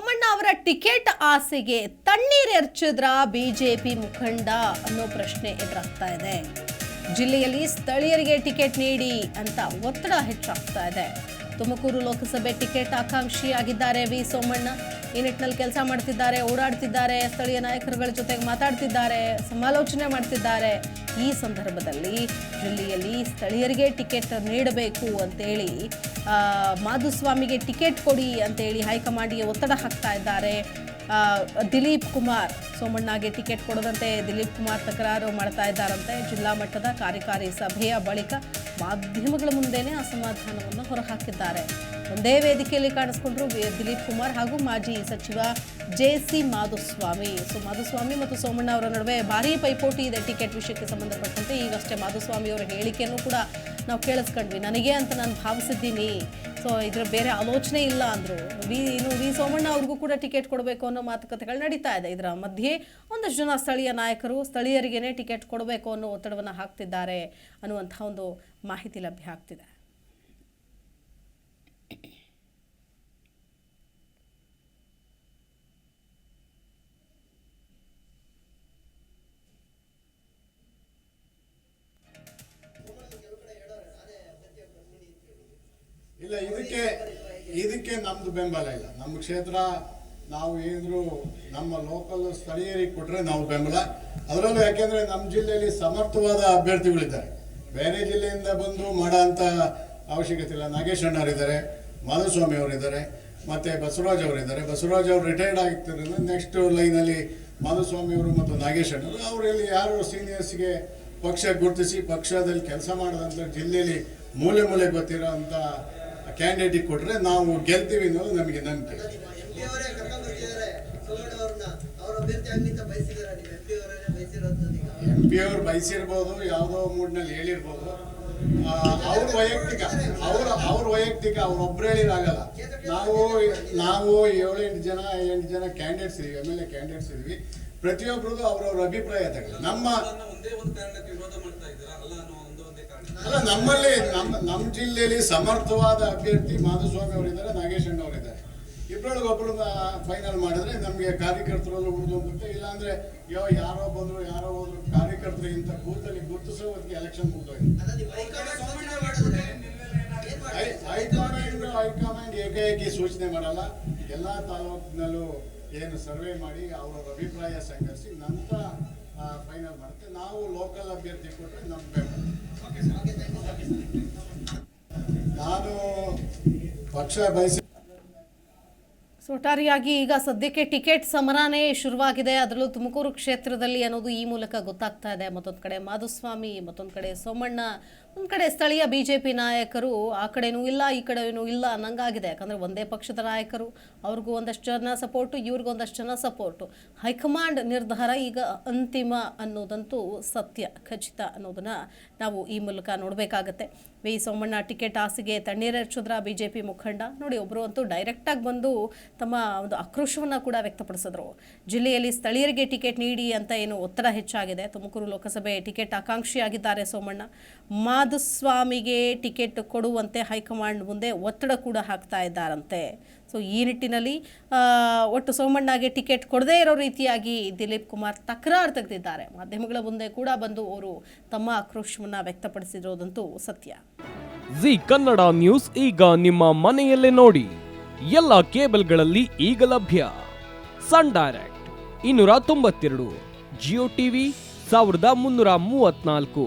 ಸೋಮಣ್ಣ ಅವರ ಟಿಕೆಟ್ ಆಸೆಗೆ ತಣ್ಣೀರೆರ್ಚಿದ್ರ ಬಿಜೆಪಿ ಮುಖಂಡ ಅನ್ನೋ ಪ್ರಶ್ನೆ ಎದುರಾಗ್ತಾ ಇದೆ. ಜಿಲ್ಲೆಯಲ್ಲಿ ಸ್ಥಳೀಯರಿಗೆ ಟಿಕೆಟ್ ನೀಡಿ ಅಂತ ಒತ್ತಡ ಹೆಚ್ಚಾಗ್ತಾ ಇದೆ. ತುಮಕೂರು ಲೋಕಸಭೆ ಟಿಕೆಟ್ ಆಕಾಂಕ್ಷಿಯಾಗಿದ್ದಾರೆ ವಿ ಸೋಮಣ್ಣ. ಈ ನಿಟ್ಟಿನಲ್ಲಿ ಕೆಲಸ ಮಾಡ್ತಿದ್ದಾರೆ, ಓಡಾಡ್ತಿದ್ದಾರೆ, ಸ್ಥಳೀಯ ನಾಯಕರುಗಳ ಜೊತೆಗೆ ಮಾತಾಡ್ತಿದ್ದಾರೆ, ಸಮಾಲೋಚನೆ ಮಾಡ್ತಿದ್ದಾರೆ. ಈ ಸಂದರ್ಭದಲ್ಲಿ ಜಿಲ್ಲೆಯಲ್ಲಿ ಸ್ಥಳೀಯರಿಗೆ ಟಿಕೆಟ್ ನೀಡಬೇಕು ಅಂತೇಳಿ ಮಾಧುಸ್ವಾಮಿಗೆ ಟಿಕೆಟ್ ಕೊಡಿ ಅಂತೇಳಿ ಹೈಕಮಾಂಡ್ಗೆ ಒತ್ತಡ ಹಾಕ್ತಾ ಇದ್ದಾರೆ. ದಿಲೀಪ್ ಕುಮಾರ್ ಸೋಮಣ್ಣಗೆ ಟಿಕೆಟ್ ಕೊಡದಂತೆ ದಿಲೀಪ್ ಕುಮಾರ್ ತಕರಾರು ಮಾಡ್ತಾ ಇದ್ದಾರಂತೆ. ಜಿಲ್ಲಾ ಮಟ್ಟದ ಕಾರ್ಯಕಾರಿ ಸಭೆಯ ಬಳಿಕ ಮಾಧ್ಯಮಗಳ ಮುಂದೆನೇ ಅಸಮಾಧಾನವನ್ನು ಹೊರಹಾಕಿದ್ದಾರೆ. ಒಂದೇ ವೇದಿಕೆಯಲ್ಲಿ ಕಾಣಿಸ್ಕೊಂಡ್ರು ದಿಲೀಪ್ ಕುಮಾರ್ ಹಾಗೂ ಮಾಜಿ ಸಚಿವ J C Madhuswamy. So, Madhuswamy ಮತ್ತು ಸೋಮಣ್ಣ ಅವರ ನಡುವೆ ಭಾರೀ ಪೈಪೋಟಿ ಇದೆ ಟಿಕೆಟ್ ವಿಷಯಕ್ಕೆ ಸಂಬಂಧಪಟ್ಟಂತೆ. ಈಗಷ್ಟೇ ಮಾಧುಸ್ವಾಮಿ ಅವರ ಹೇಳಿಕೆಯನ್ನು ಕೂಡ ನಾವು ಕೇಳಿಸ್ಕೊಂಡ್ವಿ. ನನಗೆ ಅಂತ ನಾನು ಭಾವಿಸಿದ್ದೀನಿ. ಸೊ ಇದ್ರ ಬೇರೆ ಆಲೋಚನೆ ಇಲ್ಲ ಅಂದ್ರು. ವಿ, ಇನ್ನು ವಿ ಸೋಮಣ್ಣ ಅವ್ರಿಗೂ ಕೂಡ ಟಿಕೆಟ್ ಕೊಡಬೇಕು ಅನ್ನೋ ಮಾತುಕತೆಗಳು ನಡೀತಾ ಇದೆ. ಇದರ ಮಧ್ಯೆ ಒಂದಷ್ಟು ಜನ ಸ್ಥಳೀಯ ನಾಯಕರು ಸ್ಥಳೀಯರಿಗೇನೆ ಟಿಕೆಟ್ ಕೊಡಬೇಕು ಅನ್ನೋ ಒತ್ತಡವನ್ನು ಹಾಕ್ತಿದ್ದಾರೆ ಅನ್ನುವಂಥ ಒಂದು ಮಾಹಿತಿ ಲಭ್ಯ ಆಗ್ತಿದೆ. ಇಲ್ಲ, ಇದಕ್ಕೆ ಇದಕ್ಕೆ ನಮ್ದು ಬೆಂಬಲ ಇಲ್ಲ. ನಮ್ಮ ಕ್ಷೇತ್ರ, ನಾವು ಏನಾದ್ರು ನಮ್ಮ ಲೋಕಲ್ ಸ್ಥಳೀಯರಿಗೆ ಕೊಟ್ಟರೆ ನಾವು ಬೆಂಬಲ. ಅದರಲ್ಲೂ ಯಾಕೆಂದ್ರೆ ನಮ್ಮ ಜಿಲ್ಲೆಯಲ್ಲಿ ಸಮರ್ಥವಾದ ಅಭ್ಯರ್ಥಿಗಳಿದ್ದಾರೆ. ಬೇರೆ ಜಿಲ್ಲೆಯಿಂದ ಬಂದು ಮಾಡೋ ಅಂತ ಅವಶ್ಯಕತೆ ಇಲ್ಲ. ನಾಗೇಶ್ ಅಣ್ಣವರಿದ್ದಾರೆ ಮಾಧುಸ್ವಾಮಿ ಅವರಿದ್ದಾರೆ, ಮತ್ತೆ ಬಸವರಾಜ್ ಅವರಿದ್ದಾರೆ. ಬಸವರಾಜ್ ಅವರು ರಿಟೈರ್ಡ್ ಆಗ್ತಿರೋದ್ರಿಂದ ನೆಕ್ಸ್ಟ್ ಲೈನಲ್ಲಿ ಮಾಧುಸ್ವಾಮಿ ಅವರು ಮತ್ತು ನಾಗೇಶ್ ಅಣ್ಣವರು ಅವರಲ್ಲಿ ಯಾರು ಸೀನಿಯರ್ಸ್ಗೆ ಪಕ್ಷ ಗುರುತಿಸಿ ಪಕ್ಷದಲ್ಲಿ ಕೆಲಸ ಮಾಡದಂತ ಜಿಲ್ಲೆಯಲ್ಲಿ ಮೂಲೆ ಮೂಲೆ ಗೊತ್ತಿರೋ ಅಂತ ಕ್ಯಾಂಡಿಡೇಟಿಗೆ ಕೊಟ್ಟರೆ ನಾವು ಗೆಲ್ತೀವಿ ಅನ್ನೋದು ನಮಗೆ ನಂಬಿಕೆ. ಎಂ ಪಿ ಅವ್ರು ಬಯಸಿರ್ಬೋದು ಯಾವುದೋ ಮೂಡ್ನಲ್ಲಿ ಹೇಳಿರ್ಬೋದು. ಅವ್ರ ವೈಯಕ್ತಿಕ ಅವ್ರ ಅವ್ರ ವೈಯಕ್ತಿಕ ಅವ್ರೊಬ್ರು ಹೇಳಿರಾಗಲ್ಲ. ನಾವು ನಾವು ಏಳೆಂಟು ಜನ ಎಂಟು ಜನ ಕ್ಯಾಂಡಿಡೇಟ್ಸ್ ಇದೀವಿ ಎಂ ಎಲ್ ಎ ಕ್ಯಾಂಡಿಡೇಟ್ಸ್ ಇದೀವಿ ಪ್ರತಿಯೊಬ್ಬರದು ಅವರವ್ರ ಅಭಿಪ್ರಾಯ ತಗೊಳ್ಳಿ. ನಮ್ಮ ಒಂದೇ ಒಂದು ಕಾರಣಕ್ಕೆ ವಿರೋಧ ಮಾಡ್ತಾ ಅಲ್ಲ ಒಂದು ಒಂದೇ ಕಾರಣ ಅಲ್ಲ ನಮ್ಮಲ್ಲಿ ನಮ್ಮ ನಮ್ಮ ಜಿಲ್ಲೆಯಲ್ಲಿ ಸಮರ್ಥವಾದ ಅಭ್ಯರ್ಥಿ ಮಾಧುಸ್ವಾಮಿ ಅವರಿದ್ದಾರೆ ನಾಗೇಶ್ ಅಣ್ಣ ಅವರಿದ್ದಾರೆ ಇಬ್ಬರೊಳಗೆ ಒಬ್ಬರನ್ನ ಫೈನಲ್ ಮಾಡಿದ್ರೆ ನಮಗೆ ಕಾರ್ಯಕರ್ತರಲ್ಲೂ ಉಳಿದು ಹೋಗುತ್ತೆ ಇಲ್ಲಾಂದ್ರೆ ಯೋ ಯಾರೋ ಬಂದ್ರು ಯಾರೋ ಹೋದ್ರು ಕಾರ್ಯಕರ್ತರು ಇಂಥ ಬೂತಲ್ಲಿ ಗುರುತಿಸೋ ಹೊತ್ತಿಗೆ ಎಲೆಕ್ಷನ್ ಮುಗಿದೋಯ್ತು. ಹೈಕಮಾಂಡ್ ಏಕಾಏಕಿ ಸೂಚನೆ ಮಾಡಲ್ಲ. ಎಲ್ಲ ತಾಲೂಕಿನಲ್ಲೂ ಏನು ಸರ್ವೆ ಮಾಡಿ ಅವರ ಅಭಿಪ್ರಾಯ ಸಂಗ್ರಹಿಸಿ ನಂತರ ಫೈನಲ್ ಮಾಡುತ್ತೆ. ನಾವು ಲೋಕಲ್ ಅಭ್ಯರ್ಥಿ ಕೊಟ್ಟರೆ ನಮ್ಮ ನಾನು ಪಕ್ಷ ಬಯಸಿ ಒಟ್ಟಾರೆಯಾಗಿ ಈಗ ಸದ್ಯಕ್ಕೆ ಟಿಕೆಟ್ ಸಮರಾನೇ ಶುರುವಾಗಿದೆ. ಅದರಲ್ಲೂ ತುಮಕೂರು ಕ್ಷೇತ್ರದಲ್ಲಿ ಅನ್ನೋದು ಈ ಮೂಲಕ ಗೊತ್ತಾಗ್ತಾ ಇದೆ. ಮತ್ತೊಂದು ಕಡೆ ಮಾಧುಸ್ವಾಮಿ ಮತ್ತೊಂದು ಕಡೆ ಸೋಮಣ್ಣ ಒಂದು ಕಡೆ ಸ್ಥಳೀಯ ಬಿ ಜೆ ಪಿ ನಾಯಕರು ಆ ಕಡೆನೂ ಇಲ್ಲ, ಈ ಕಡೆನೂ ಇಲ್ಲ ಅನ್ನಂಗಾಗಿದೆ. ಯಾಕಂದರೆ ಒಂದೇ ಪಕ್ಷದ ನಾಯಕರು, ಅವ್ರಿಗೂ ಒಂದಷ್ಟು ಜನ ಸಪೋರ್ಟು, ಇವ್ರಿಗೂ ಒಂದಷ್ಟು ಜನ ಸಪೋರ್ಟು. ಹೈಕಮಾಂಡ್ ನಿರ್ಧಾರ ಈಗ ಅಂತಿಮ ಅನ್ನೋದಂತೂ ಸತ್ಯ, ಖಚಿತ ಅನ್ನೋದನ್ನ ನಾವು ಈ ಮೂಲಕ ನೋಡಬೇಕಾಗತ್ತೆ. ವಿ ಸೋಮಣ್ಣ ಟಿಕೆಟ್ ಆಸೆಗೆ ತಣ್ಣೀರೆರ್ಚಿದ್ರ ಬಿ ಜೆ ಪಿ ಮುಖಂಡ. ನೋಡಿ ಒಬ್ಬರು ಅಂತೂ ಡೈರೆಕ್ಟಾಗಿ ಬಂದು ತಮ್ಮ ಒಂದು ಆಕ್ರೋಶವನ್ನು ಕೂಡ ವ್ಯಕ್ತಪಡಿಸಿದ್ರು. ಜಿಲ್ಲೆಯಲ್ಲಿ ಸ್ಥಳೀಯರಿಗೆ ಟಿಕೆಟ್ ನೀಡಿ ಅಂತ ಏನು ಒತ್ತಡ ಹೆಚ್ಚಾಗಿದೆ. ತುಮಕೂರು ಲೋಕಸಭೆ ಟಿಕೆಟ್ ಆಕಾಂಕ್ಷಿಯಾಗಿದ್ದಾರೆ ಸೋಮಣ್ಣ. ಮಾಧುಸ್ವಾಮಿಗೆ ಟಿಕೆಟ್ ಕೊಡುವಂತೆ ಹೈಕಮಾಂಡ್ ಮುಂದೆ ಒತ್ತಡ ಕೂಡ ಹಾಕ್ತಾ ಇದ್ದಾರಂತೆ. ಸೊ ಈ ನಿಟ್ಟಿನಲ್ಲಿ ಒಟ್ಟು ಸೋಮಣ್ಣಗೆ ಟಿಕೆಟ್ ಕೊಡದೇ ಇರೋ ರೀತಿಯಾಗಿ ದಿಲೀಪ್ ಕುಮಾರ್ ತಕರಾರು ತೆಗೆದಿದ್ದಾರೆ. ಮಾಧ್ಯಮಗಳ ಮುಂದೆ ಕೂಡ ಬಂದು ಅವರು ತಮ್ಮ ಆಕ್ರೋಶವನ್ನು ವ್ಯಕ್ತಪಡಿಸಿರೋದಂತೂ ಸತ್ಯ. ಜಿ ಕನ್ನಡ ನ್ಯೂಸ್ ಈಗ ನಿಮ್ಮ ಮನೆಯಲ್ಲೇ ನೋಡಿ. ಎಲ್ಲ ಕೇಬಲ್ಗಳಲ್ಲಿ ಈಗ ಲಭ್ಯ. ಸನ್ ಡೈರೆಕ್ಟ್ ಇನ್ನೂರ ತೊಂಬತ್ತೆರಡು, ಜಿಯೋ ಟಿವಿ ಸಾವಿರದ ಮುನ್ನೂರ ಮೂವತ್ನಾಲ್ಕು